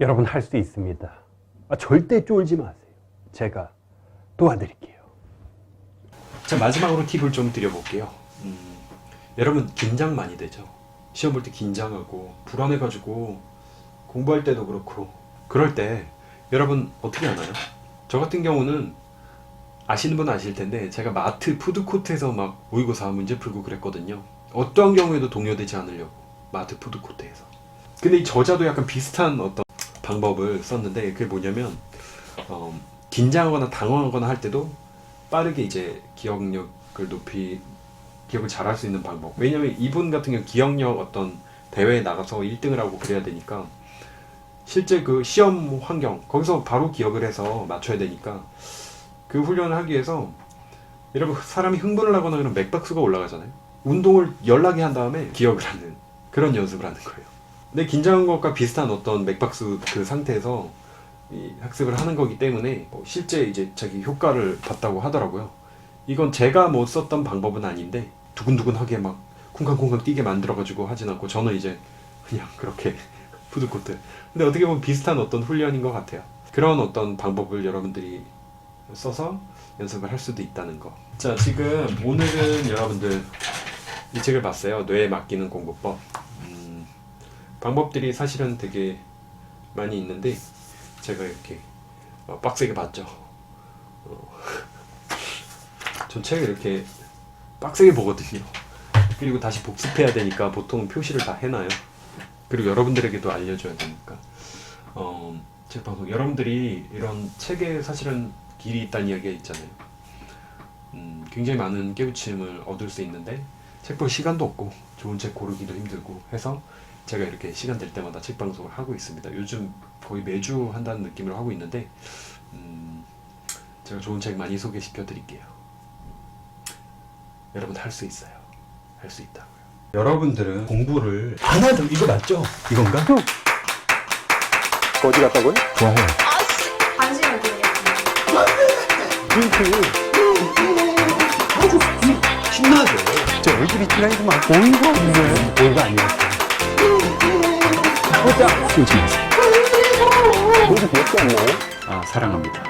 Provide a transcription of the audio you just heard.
여러분 할 수 있습니다. 아, 절대 쫄지 마세요. 제가 도와드릴게요. 자 마지막으로 팁을 좀 드려볼게요. 음, 여러분 긴장 많이 되죠. 시험 볼 때 긴장하고 불안해가지고 공부할 때도 그렇고 그럴 때 여러분 어떻게 하나요? 저 같은 경우는 아시는 분 아실 텐데 제가 마트 푸드코트에서 막 모의고사 문제 풀고 그랬거든요. 어떠한 경우에도 동요되지 않으려고 마트 푸드코트에서. 근데 이 저자도 약간 비슷한 어떤 방법을 썼는데 그게 뭐냐면 어, 긴장하거나 당황하거나 할 때도 빠르게 이제 기억력을 높이 기억을 잘할 수 있는 방법. 왜냐면 이분 같은 경우 기억력 어떤 대회에 나가서 1등을 하고 그래야 되니까 실제 그 시험 환경 거기서 바로 기억을 해서 맞춰야 되니까 그 훈련을 하기 위해서 여러분 사람이 흥분을 하거나 그러면 맥박수가 올라가잖아요. 운동을 열나게 한 다음에 기억을 하는 그런 연습을 하는 거예요. 근데 긴장한 것과 비슷한 어떤 맥박수 그 상태에서 이 학습을 하는 거기 때문에 뭐 실제 이제 자기 효과를 봤다고 하더라고요. 이건 제가 뭐 썼던 방법은 아닌데 두근두근하게 막 쿵쾅쿵쾅 뛰게 만들어가지고 하진 않고 저는 이제 그냥 그렇게 푸드코트. 근데 어떻게 보면 비슷한 어떤 훈련인 것 같아요. 그런 어떤 방법을 여러분들이 써서 연습을 할 수도 있다는 거. 자 지금 오늘은 여러분들 이 책을 봤어요. 뇌에 맡기는 공부법. 음, 방법들이 사실은 되게 많이 있는데 제가 이렇게 어, 빡세게 봤죠. 어, 전 책을 이렇게 빡세게 보거든요. 그리고 다시 복습해야 되니까 보통 표시를 다 해놔요. 그리고 여러분들에게도 알려줘야 되니까. 어, 제 방송 여러분들이 이런 책에 사실은 길이 있다는 이야기가 있잖아요. 음, 굉장히 많은 깨우침을 얻을 수 있는데 책 볼 시간도 없고 좋은 책 고르기도 힘들고 해서 제가 이렇게 시간 될 때마다 책 방송을 하고 있습니다. 요즘 거의 매주 한다는 느낌으로 하고 있는데 음, 제가 좋은 책 많이 소개시켜 드릴게요. 여러분 할 수 있어요. 할 수 있다고요. 여러분들은 공부를 안 하죠. 이거 맞죠? 이건가? 어디 갔다고요? 좋아요. 아씨 관심을 드리겠습니다. 신나죠. 제 얼굴이 티라니구만. 어이가 없네. 어이가 아니었어요. 쫄지 마세요. 어디 귀엽지 않나요? 아 사랑합니다.